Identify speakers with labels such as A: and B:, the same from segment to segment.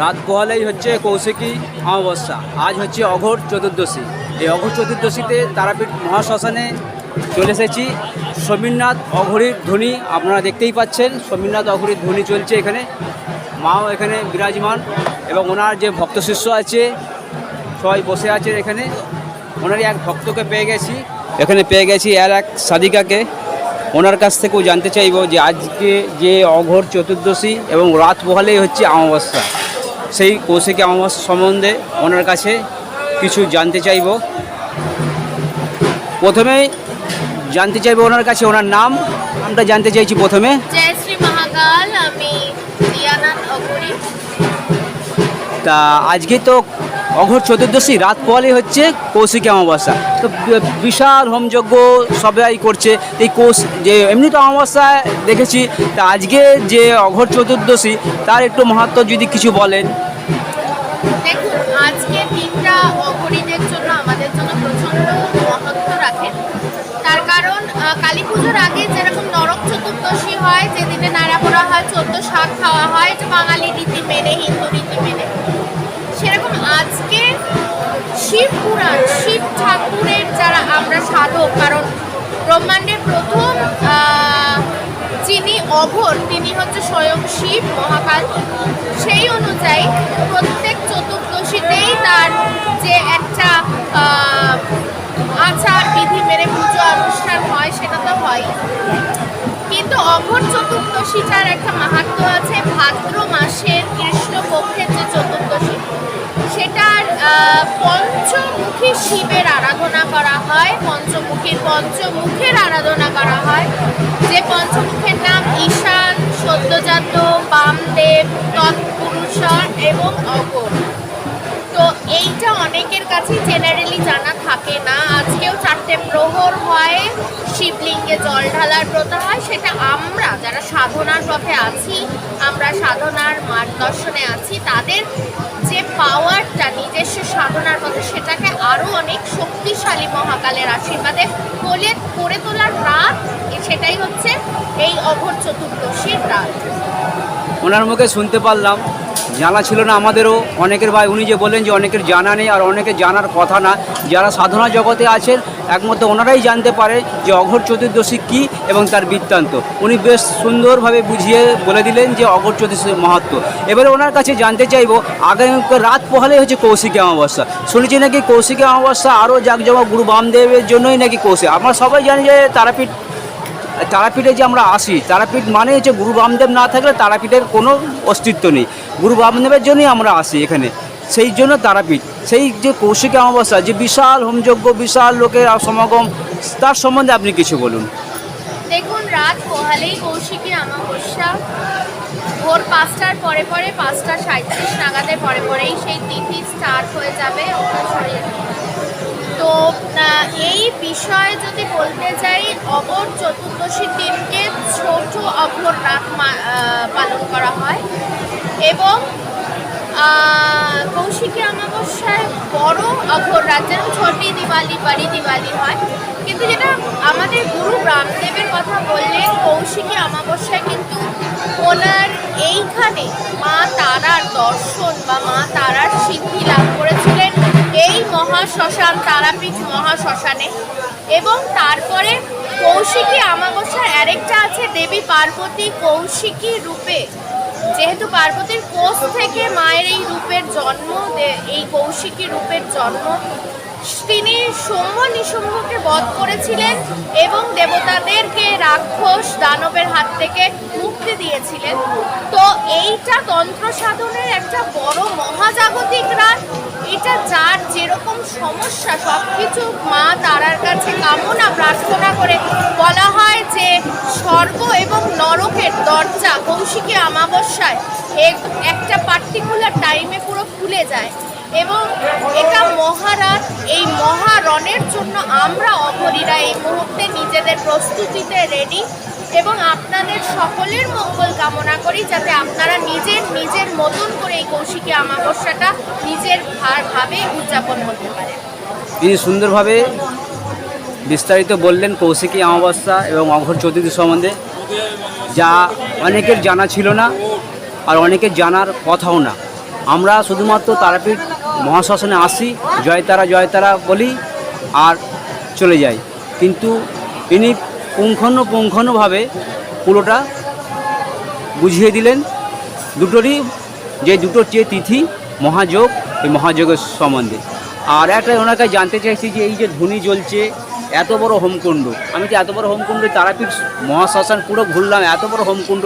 A: রাত পোহালেই হচ্ছে কৌশিকী অমাবস্যা, আজ হচ্ছে অঘোর চতুর্দশী। এই অঘোর চতুর্দশীতে তারাপীঠ মহাশ্মশানে চলে এসেছি। সমীরনাথ অঘরীর ধ্বনি আপনারা দেখতেই পাচ্ছেন। সমীরনাথ অঘরীর ধ্বনি চলছে এখানে। মাও এখানে বিরাজমান এবং ওনার যে ভক্ত শিষ্য আছে, সবাই বসে আছে এখানে। ওনারই এক ভক্তকে পেয়ে গেছি। এখানে পেয়ে গেছি আর এক সাদিকাকে ওনার কাছ থেকেও জানতে চাইব যে আজকে যে অঘোর চতুর্দশী এবং রাত পোহালেই হচ্ছে অমাবস্যা সেই কৌশিকী অমাবস্যা সম্বন্ধে ওনার কাছে কিছু জানতে চাইব। প্রথমেই জানতে চাইব ওনার কাছে ওনার নাম আমরা জানতে চাইছি প্রথমে।
B: জয় শ্রী মহাকাল আমি
A: তা আজকে তো অঘোর চতুর্দশী, রাত পোহালেই হচ্ছে কৌশিকী অমাবস্যা। তো বিশাল হোমযজ্ঞ সবাই করছে। এই কৌশ যে এমনি তো অমাবস্যায় দেখেছি, তা আজকে যে অঘোর চতুর্দশী, তার একটু মাহাত্ম যদি কিছু বলেন।
B: আজকে তার কারণ কালী পুজোর আগে যেরকম নরক চতুর্দশী হয়, যেদিনে নাড়া পোড়া হয়, চোদ্দ শাক খাওয়া হয় বাঙালি রীতি মেনে, হিন্দু রীতি মেনে সেরকম আজকে শিব পুরাণ, শিব ঠাকুরের যারা আমরা সাধক, কারণ ব্রহ্মাণ্ডের প্রথম যিনি অঘর, তিনি হচ্ছে স্বয়ং শিব মহাকাল। সেই অনুযায়ী প্রত্যেক চতুর্দশীতেই তার যে একটা আচার বিধি মেরে পুজো অনুষ্ঠান হয়, সেটা তো হয়। কিন্তু অঘর চতুর্দশীটার একটা মাহাত্ম আছে, ভাদ্র মাসের কৃষ্ণপক্ষের যে চতুর্দশী পঞ্চমুখী শিবের আরাধনা করা হয় পঞ্চমুখীর পঞ্চমুখের আরাধনা করা হয়। যে চারটে প্রহর হয়, শিবলিঙ্গে জল ঢালার প্রথা হয়, সেটা আমরা যারা সাধনার পথে আছি, আমরা সাধনার মার্গদর্শনে আছি, তাদের যে পাওয়ারটা নিজস্ব সাধনার পথে, সেটাকে আরও অনেক শক্তিশালী মহাকালের আশীর্বাদে কোলে, করে তোলার রাত সেটাই হচ্ছে এই অঘর চতুর্দশীর রাত।
A: ওনার মুখে শুনতে পারলাম। জানা ছিল না আমাদেরও। অনেকের ভাই, উনি যে বললেন যে অনেকের জানা নেই আর অনেকের জানার কথা না। যারা সাধনা জগতে আছেন, একমাত্র ওনারাই জানতে পারে যে অঘর চতুর্দশী কী এবং তার বৃত্তান্ত। উনি বেশ সুন্দরভাবে বুঝিয়ে বলে দিলেন যে অঘর চতুর্দশীর মাহাত্ম। এবারে ওনার কাছে জানতে চাইব, আগামী রাত পোহালে হচ্ছে কৌশিকী অমাবস্যা। শুনেছি নাকি কৌশিকী অমাবস্যা আরও জাঁকজমক গুরু বামদেবের জন্যই নাকি কৌশিক। আমরা সবাই জানি যে তারাপীঠ তারাপীঠে যে আমরা আসি, তারাপীঠ মানে হচ্ছে গুরু বামদেব না থাকলে তারাপীঠের কোনো অস্তিত্ব নেই। গুরু বামদেবের জন্যই আমরা আসি এখানে। সেই জন্য তারাপীঠ, সেই যে কৌশিকী অমাবস্যা, যে বিশাল হোমযজ্ঞ, বিশাল লোকের সমাগম, তার সম্বন্ধে আপনি কিছু বলুন।
B: দেখুন, রাত পোহালেই কৌশিকী অমাবস্যা। ভোর পাঁচটার পরে পরে পাঁচটা সাঁত্রিশ নাগাদের পরে পরেই সেই তিথি স্টার্ট হয়ে যাবে। তো এই বিষয়ে যদি বলতে যাই অবর চতুর্দশীর দিনকে ছোট অঘর রাত পালন করা হয় এবং কৌশিকী অমাবস্যায় বড় অঘর রাত যেরকম ছোটি দিওয়ালি, বাড়ি দিওয়ালি হয়। কিন্তু যেটা আমাদের গুরু রামদেবের কথা বললে কৌশিকী অমাবস্যায় কিন্তু ওনার এইখানে মা তারার দর্শন বা মা তারার সিদ্ধি লাভ করেছিলেন। এই মহাশ্মশান, তারাপীঠ মহাশ্মশানে। এবং তারপরে কৌশিকী আমাবস্যার আরেকটা আছে, দেবী পার্বতী কৌশিকী রূপে। যেহেতু পার্বতীর কোষ থেকে মায়ের এই রূপের জন্ম এই কৌশিকী রূপের জন্ম তিনি সৌম্য নিশুম্ভকে বধ করেছিলেন এবং দেবতাদেরকে রাক্ষস দানবের হাত থেকে মুক্তি দিয়েছিলেন। তো এইটা তন্ত্র সাধনের একটা বড় মহাজাগতিক রাত এটা যার যেরকম সমস্যা সব কিছু মা তারার কাছে কামনা প্রার্থনা করে। বলা হয় যে স্বর্গ এবং নরকের দরজা কৌশিকী অমাবস্যায় এক- একটা পার্টিকুলার টাইমে পুরো খুলে যায়। এবং এটা মহারাত অঘরীরা এই মুহূর্তে নিজেদের প্রস্তুতিতে রেডি এবং আপনাদের সকলের মঙ্গল কামনা করি যাতে আপনারা নিজের নিজের মতন করে এই কৌশিকী অমাবস্যাটা নিজের ভাবে উদযাপন করতে পারেন।
A: তিনি সুন্দরভাবে বিস্তারিত বললেন কৌশিকী অমাবস্যা এবং অঘর চতুর্থী সম্বন্ধে, যা অনেকের জানা ছিল না আর অনেকের জানার কথাও না। আমরা শুধুমাত্র তারাপীঠ মহাশ্মশানে আসি জয়তারা জয়তারা বলি আর চলে যাই। কিন্তু ইনি পুঙ্খানু পুঙ্খানুভাবে পুরোটা বুঝিয়ে দিলেন। দুটোরই যে দুটোর যে তিথি, মহাযোগ, এই মহাযোগের সম্বন্ধে। আর একটা ওনাকে জানতে চাইছি যে এই যে ধুনি জ্বলছে, এত বড় হোমকুণ্ড। আমি তো এত বড় হোমকুণ্ড, তারাপীঠ মহাশ্মশান পুরো ঘুরলাম, এত বড় হোমকুণ্ড,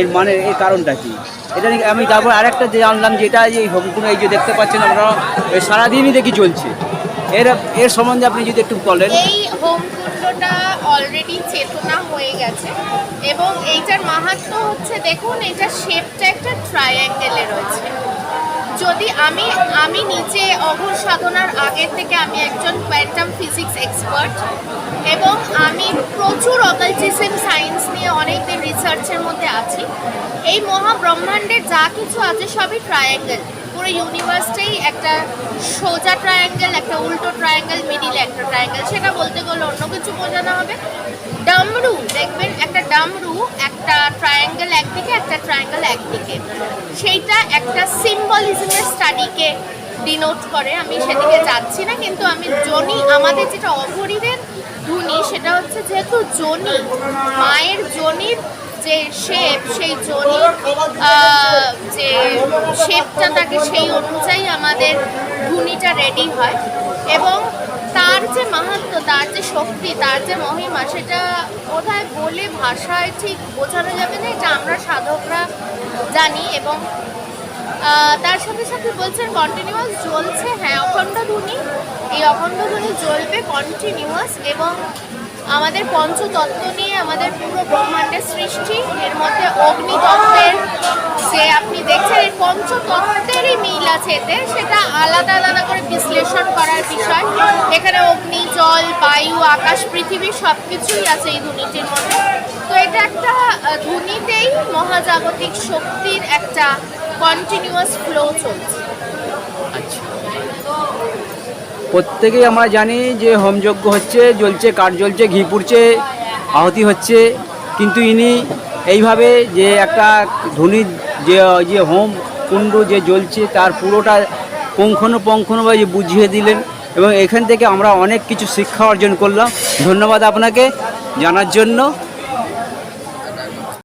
A: এর মানে এর কারণটা কি? এটা আমি তারপর আরেকটা জানলাম যে এটা এই হোমকুণ্ড, এই যে দেখতে পাচ্ছেন আমরা সারাদিনই দেখি চলছে এর এর সম্বন্ধে আপনি যদি একটু বলেন।
B: এই হোমকুণ্ডটা অলরেডি চেতনা হয়ে গেছে এবং এইটার মাহাত্ম্য হচ্ছে, দেখুন এটার শেপটা একটা ট্রায়াঙ্গেলে রয়েছে। যদি আমি আমি নিজে অঘোর সাধনার আগের থেকে আমি একজন কোয়ান্টাম ফিজিক্স এক্সপার্ট এবং আমি প্রচুর অকালটিজম সায়েন্স নিয়ে অনেক দিন রিসার্চের মধ্যে আছি, এই মহাব্রহ্মাণ্ডে যা কিছু আছে সবই ট্রায়াঙ্গেল পুরো ইউনিভার্সটাই একটা সোজা ট্রায়াঙ্গেল একটা উল্টো ট্রায়াঙ্গেল মিডিলে একটা ট্রায়াঙ্গেল সেটা বলতে গেলে অন্য কিছু বোঝানো হবে। ডামরু দেখবেন, একটা ডামরু একটা ট্রায়াঙ্গেল একদিকে, একটা ট্রায়াঙ্গেল একদিকে। সেইটা একটা সিম্বলিজমের স্টাডিকে ডিনোট করে। আমি সেদিকে যাচ্ছি না, কিন্তু আমি জনি, আমাদের যেটা অঘরীদের ধুনি সেটা হচ্ছে যেহেতু জনি, মায়ের জনির যে শেপ সেই আহ, যে শেপটা থাকে সেই অনুযায়ী আমাদের ধুনিটা রেডি হয়। এবং তার যে মাহাত্ম তার যে শক্তি তার যে মহিমা সেটা বোধহয় বলে ভাষায় ঠিক বোঝানো যাবে না এটা আমরা সাধকরা জানি এবং তার সাথে সাথে বলছেন কন্টিনিউয়াস জ্বলছে হ্যাঁ অখণ্ড ধ্বনি এই অখণ্ড ধ্বনি জ্বলবে কন্টিনিউয়াস এবং আমাদের পঞ্চতত্ত্ব নিয়ে আমাদের পুরো ব্রহ্মাণ্ডের সৃষ্টি এর মধ্যে অগ্নিতত্ত্বের যে আপনি দেখছেন এই পঞ্চতত্ত্বেরই মিল আছে এতে। সেটা আলাদা আলাদা করে বিশ্লেষণ করার বিষয়। এখানে অগ্নি জল বায়ু আকাশ পৃথিবী সব কিছুই আছে এই ধ্বনিটির মধ্যে। তো এটা একটা আহ, ধ্বনিতেই মহাজাগতিক শক্তির একটা কন্টিনিউয়াস ফ্লো চলছে।
A: আচ্ছা। প্রত্যেকেই আমরা জানি যে হোমযজ্ঞ হচ্ছে, জ্বলছে, কাঠ জ্বলছে, ঘি পুড়ছে, আহতি হচ্ছে। কিন্তু ইনি এইভাবে যে একটা ধনী, যে যে হোম কুণ্ড যে জ্বলছে, তার পুরোটা পুঙ্খানুপুঙ্খানুভাবে বুঝিয়ে দিলেন এবং এখান থেকে আমরা অনেক কিছু শিক্ষা অর্জন করলাম। ধন্যবাদ আপনাকে জানার জন্য।